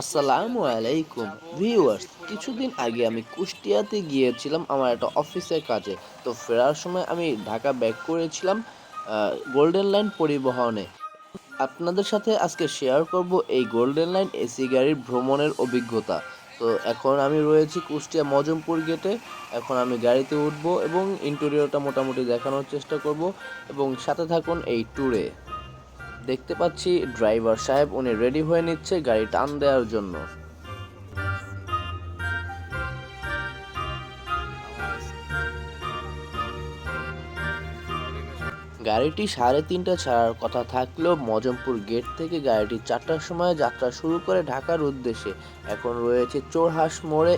আসসালামু আলাইকুম ভিউয়ার্স কিছুদিন আগে আমি কুষ্টিয়াতে গিয়েছিলাম আমার একটা অফিসের কাজে। তো ফেরার সময় আমি ঢাকা ব্যাক করেছিলাম গোল্ডেন লাইন পরিবহনে। আপনাদের সাথে আজকে শেয়ার করব এই গোল্ডেন লাইন এসি গাড়ির ভ্রমণের অভিজ্ঞতা। তো এখন আমি রয়েছি কুষ্টিয়া মজমপুর গেটে, এখন আমি গাড়িতে উঠব এবং ইন্টেরিয়রটা মোটামুটি দেখানোর চেষ্টা করব এবং সাথে থাকুন এই ট্যুরে দেখতে পাচ্ছি, ড্রাইভার সাহেব উনি রেডি হয়ে নিচ্ছে গাড়ি টান দেওয়ার জন্য। গাড়িটি সাড়ে তিনটা ছাড়ার কথা থাকলেও মজমপুর গেট থেকে গাড়িটি চারটার সময় যাত্রা শুরু করে ঢাকার উদ্দেশ্যে। এখন রয়েছে চোরহাঁস মোড়ে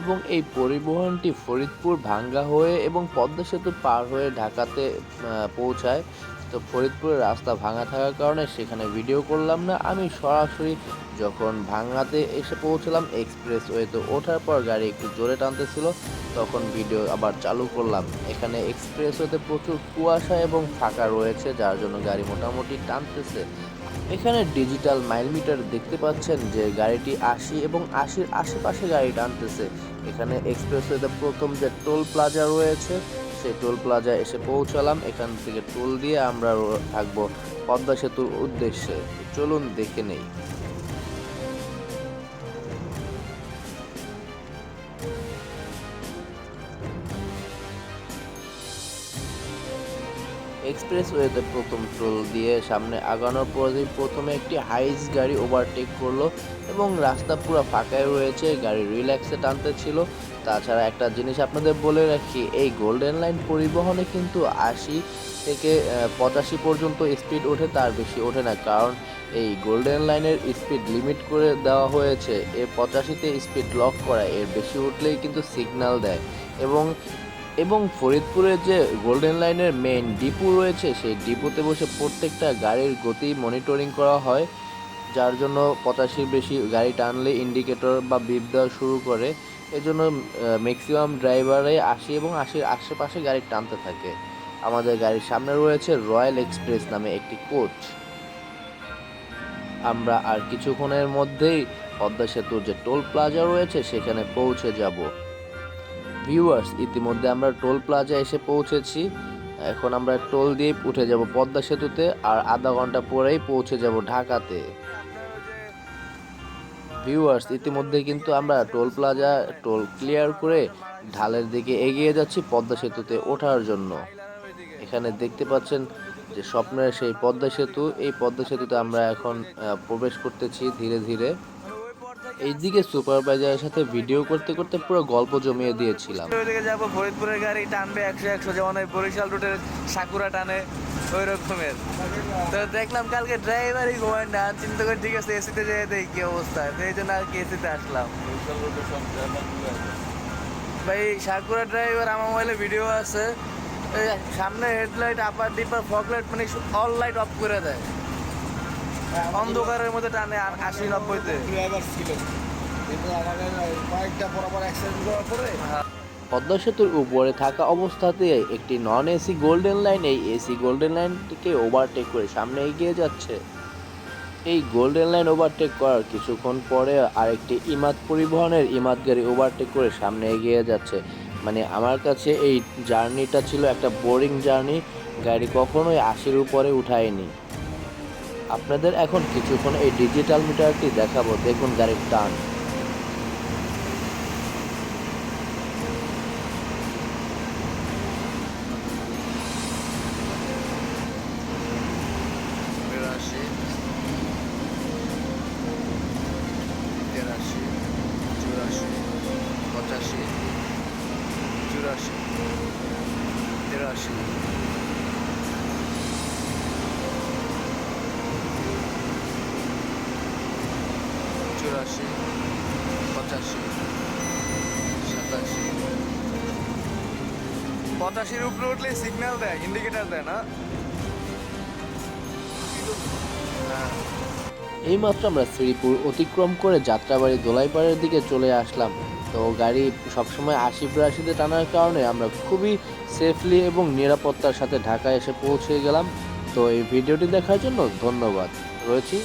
এবং এই পরিবহনটি ফরিদপুর ভাঙ্গা হয়ে এবং পদ্মা সেতু পার হয়ে ঢাকাতে পৌঁছায়। তো ফরিদপুরের রাস্তা ভাঙা থাকার কারণে সেখানে ভিডিও করলাম না। আমি সরাসরি যখন ভাঙাতে এসে পৌঁছলাম এক্সপ্রেস ওয়েতে ওঠার পর গাড়ি একটু জোরে টানতেছিল, তখন ভিডিও আবার চালু করলাম। এখানে এক্সপ্রেস ওয়েতে প্রচুর কুয়াশা এবং ফাঁকা রয়েছে, যার জন্য গাড়ি মোটামুটি টানতেছে। এখানে ডিজিটাল মাইল মিটার দেখতে পাচ্ছেন যে গাড়িটি আশি এবং আশির আশেপাশে গাড়ি টানতেছে। এখানে এক্সপ্রেস এক্সপ্রেসওয়েতে প্রথম যে টোল প্লাজা রয়েছে সেই টোল প্লাজা এসে পৌঁছালাম। এখান থেকে টোল দিয়ে আমরা থাকব পদ্মা সেতুর উদ্দেশ্যে। চলুন দেখে নেই। এক্সপ্রেসওয়েতে প্রথম টোল দিয়ে সামনে আগানোর পরেই প্রথমে একটি হাইস গাড়ি ওভারটেক করল এবং রাস্তা পুরো ফাঁকায় রয়েছে, গাড়ি রিল্যাক্সে টানতে ছিল। তাছাড়া একটা জিনিস আপনাদের বলে রাখি, এই গোল্ডেন লাইন পরিবহনে কিন্তু আশি থেকে পঁচাশি পর্যন্ত স্পিড ওঠে, তার বেশি ওঠে না, কারণ এই গোল্ডেন লাইনের স্পিড লিমিট করে দেওয়া হয়েছে। এর পঁচাশিতে স্পিড লক করা, এর বেশি উঠলেই কিন্তু সিগন্যাল দেয়। এবং এবং ফরিদপুরের যে গোল্ডেন লাইনের মেইন ডিপো রয়েছে, সেই ডিপোতে বসে প্রত্যেকটা গাড়ির গতি মনিটরিং করা হয়, যার জন্য পঁচাশির বেশি গাড়ি টানলে ইন্ডিকেটর বা বিপ দেওয়া শুরু করে। এজন্য ম্যাক্সিমাম ড্রাইভারে আশি এবং আশির আশেপাশে গাড়ি টানতে থাকে। আমাদের গাড়ির সামনে রয়েছে রয়্যাল এক্সপ্রেস নামে একটি কোচ আমরা আর কিছুক্ষণের মধ্যেই পদ্মা সেতুর যে টোল প্লাজা রয়েছে, সেখানে পৌঁছে যাব। ভিউয়ার্স ইতিমধ্যে আমরা টোল প্লাজা এসে পৌঁছেছি। এখন আমরা টোল দিয়ে উঠে যাব পদ্মা সেতুতে আর আধা ঘণ্টা পরেই পৌঁছে যাব ঢাকাতে। ভিউয়ার্স ইতিমধ্যে কিন্তু আমরা টোল প্লাজা, টোল ক্লিয়ার করে ঢালের দিকে এগিয়ে যাচ্ছি পদ্মা সেতুতে ওঠার জন্য। এখানে দেখতে পাচ্ছেন যে স্বপ্নের সেই পদ্মা সেতু, এই পদ্মা সেতুতে আমরা এখন প্রবেশ করতেছি ধীরে ধীরে। এইদিকে সুপারভাইজারের সাথে ভিডিও করতে করতে পুরো গল্প জমিয়ে দিয়েছিলাম। ওইদিকে যাব ফরিদপুরের গাড়ি টানবে একশো একশো যেমন ওই বরিশাল রুটের সাকুরা টানে ওই রকমের। তো দেখলাম কালকে ড্রাইভারই ঘুমায় না চিন্তা করে ঠিক আছে এসিতে যেয়ে দেখি কি অবস্থা। এই জন্য আর কি এসিতে আসলাম। ভাই সাকুরা ড্রাইভার আমার মোবাইলে ভিডিও আছে। সামনে হেডলাইট আপার ডিপার ফগলাইট মানে অল লাইট অফ করে দেয়। অন্ধকারের মধ্যে টানে আর আশি নব্বইতে। ড্রাইভার ছিল। কিন্তু আমাদের কয়েকটা বরাবর অ্যাক্সিডেন্ট করার পরে পদ্মা সেতুর উপরে থাকা অবস্থাতে একটি নন এসি গোল্ডেন লাইন এই এসি গোল্ডেন লাইনটিকে ওভারটেক করে সামনে এগিয়ে যাচ্ছে। এই গোল্ডেন লাইন ওভারটেক করার কিছুক্ষণ পরে আরেকটি ইমাদ পরিবহনের ইমাদ গাড়ি ওভারটেক করে সামনে এগিয়ে যাচ্ছে। মানে আমার কাছে এই জার্নিটা ছিল একটা বোরিং জার্নি। গাড়ি কখনোই আশির উপরে উঠায়নি। আপনাদের এখন কিছুক্ষণ এই ডিজিটাল মিটারটি দেখাবো। দেখুন গাড়ির টান। পঁচাশি। চুরাশি। তিরাশি চুরাশি, পঁচাশি, সাতাশি। পঁচাশির উপরে উঠলে সিগন্যাল দেয় ইন্ডিকেটার দেয় না? হ্যাঁ। এইমাত্র আমরা শ্রীপুর অতিক্রম করে যাত্রাবাড়ি দোলাইপাড়ের দিকে চলে আসলাম। তো গাড়ি সবসময় আশি বিরাশিতে টানার কারণে আমরা খুবই সেফলি এবং নিরাপত্তার সাথে ঢাকায় এসে পৌঁছে গেলাম। তো এই ভিডিওটি দেখার জন্য ধন্যবাদ। রয়েছি